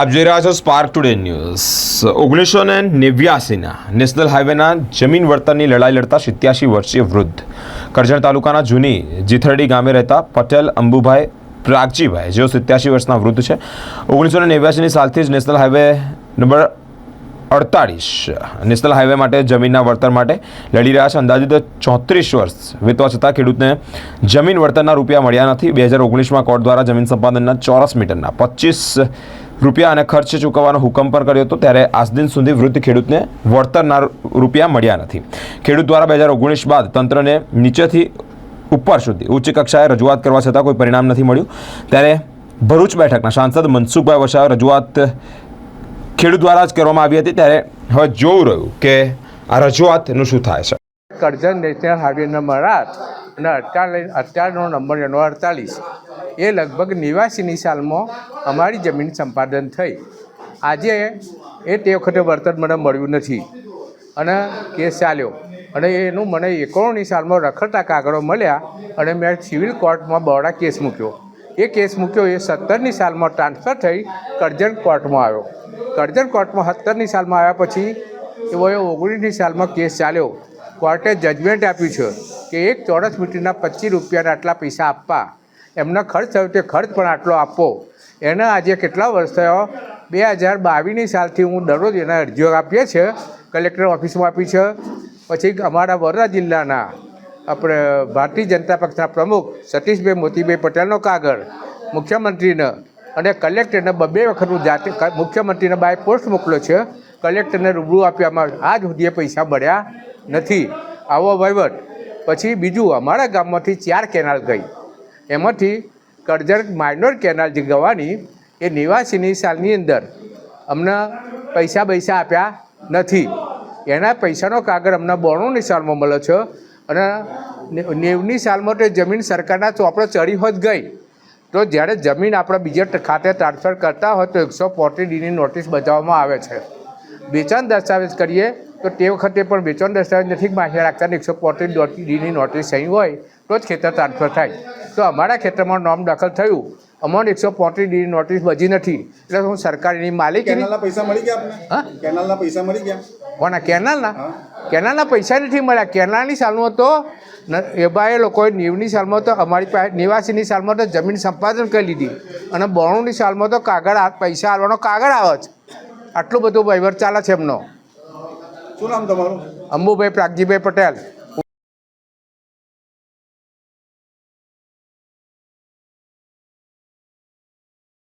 આપ જોઈ રહ્યા છો સ્પાર્ક ટુડે ન્યૂઝ ઓગણીસો ને નેવ્યાસીના નેશનલ હાઈવેના જમીન વળતરની લડાઈ લડતા સિત્યાસી વર્ષીય વૃદ્ધ કરજણ તાલુકાના જૂની જીથરડી ગામે રહેતા પટેલ અંબુભાઈ પ્રાગજીભાઈ, જેઓ સિત્યાસી વર્ષના વૃદ્ધ છે. ઓગણીસો ને નેવ્યાસીની સાલથી જ નેશનલ હાઈવે નંબર અડતાળીસ. નેશનલ હાઈવે માટે, જમીનના વળતર માટે લડી રહ્યા છે. અંદાજિત ચોત્રીસ વર્ષ વીતવા છતાં ખેડૂતને જમીન વળતરના રૂપિયા મળ્યા નથી. બે હજાર ઓગણીસમાં કોર્ટ દ્વારા જમીન સંપાદનના ચોરસ મીટરના પચીસ રૂપિયા અને ખર્ચ ચૂકવવાનો હુકમ પણ કર્યો હતો. ત્યારે આજ દિન સુધી વૃદ્ધ ખેડૂતને વળતરના રૂપિયા મળ્યા નથી. ખેડૂત દ્વારા બે હજાર ઓગણીસ બાદ તંત્રને નીચેથી ઉપર સુધી ઉચ્ચ કક્ષાએ રજૂઆત કરવા છતાં કોઈ પરિણામ નથી મળ્યું. ત્યારે ભરૂચ બેઠકના સાંસદ મનસુખભાઈ વસાવે રજૂઆત ખેડૂત દ્વારા જ કરવામાં આવી હતી ત્યારે હવે જોવું રહ્યું કે આ રજૂઆતનું શું થાય છે. કરજણ નેશનલ હાઈવે નંબર આઠ અને અડતાલીસ અત્યારનો નંબર એનો અડતાલીસ. એ લગભગ નિવાસીની સાલમાં અમારી જમીન સંપાદન થઈ. આજે એ તે વખતે વળતર મને મળ્યું નથી. અને કેસ ચાલ્યો. અને એનું મને એકોણની સાલમાં રખડતા કાગળો મળ્યા અને મેં સિવિલ કોર્ટમાં બહોળા કેસ મૂક્યો. એ કેસ મૂક્યો એ સત્તરની સાલમાં ટ્રાન્સફર થઈ કરજણ કોર્ટમાં આવ્યો. કરજણ કોર્ટમાં સત્તરની સાલમાં આવ્યા પછી એવો ઓગણીસની સાલમાં કેસ ચાલ્યો. કોર્ટે જજમેન્ટ આપ્યું છે કે એક ચોરસ મીટરના પચીસ રૂપિયાના આટલા પૈસા આપવા. એમનો ખર્ચ થયો તે ખર્ચ પણ આટલો આપવો એના આજે કેટલા વર્ષ થયો? બે હજાર બાવીસની સાલથી હું દરરોજ એના અરજીઓ આપીએ છીએ. કલેક્ટર ઓફિસમાં આપી છે. પછી અમારા વડોદરા જિલ્લાના આપણે ભારતીય જનતા પક્ષના પ્રમુખ સતીશભાઈ મોતીભાઈ પટેલનો કાગળ, મુખ્યમંત્રીને અને કલેક્ટરને બબે વખત જાતે મુખ્યમંત્રીને બાય પોસ્ટ મોકલ્યો છે. કલેક્ટરને રૂબરૂ આવ્યો. આજ સુધી પૈસા મળ્યા નથી. આવો વહીવટ. પછી બીજું, અમારા ગામમાંથી ચાર કેનાલ ગઈ. એમાંથી કરજણ માઇનોર કેનાલ જે ગવાની, એ નિવાસીની સાલની અંદર અમને પૈસા પૈસા આપ્યા નથી. એના પૈસાનો કાગળ અમને બોણુંની સાલમાં મળ્યો છે. અને નેવની સાલમાં તો જમીન સરકારના ચોપડો ચડી હોત ગઈ. તો જ્યારે જમીન આપણે બીજા ખાતે ટ્રાન્સફર કરતા હોય તો એકસો ફોર્ટી ડીની નોટિસ બજાવવામાં આવે છે. વેચાણ દસ્તાવેજ કરીએ તો તે વખતે પણ વેચાણ દસ્તાવેજ નથી માહિતી રાખતા એકસો ફોર્ટી ડીની નોટિસ સહી હોય તો જ ખેતર ટ્રાન્સફર થાય. તો અમારા ખેતરમાં નોમ દાખલ થયું. અમાઉન્ટ એકસો પોત્રીસ ડીની નોટિસ બજી નથી. એટલે હું સરકારની માલિક કેનાલના પૈસા મળી ગયા હા? કેનાલના પૈસા મળી ગયા? કોના? કેનાલના? કેનાલના પૈસા નથી મળ્યા. કેનાલની સાલમાં તો એબાએ લોકોએ નેવની સાલમાં તો અમારી પાસે નેવાસીની સાલમાં તો જમીન સંપાદન કરી લીધી. અને બોણુંની સાલમાં તો કાગળ પૈસા આવવાનો કાગળ આવે છે આટલું બધું વહીવટ ચાલે છે એમનો. શું નામ તમારું? અંબુભાઈ પ્રાગજીભાઈ પટેલ.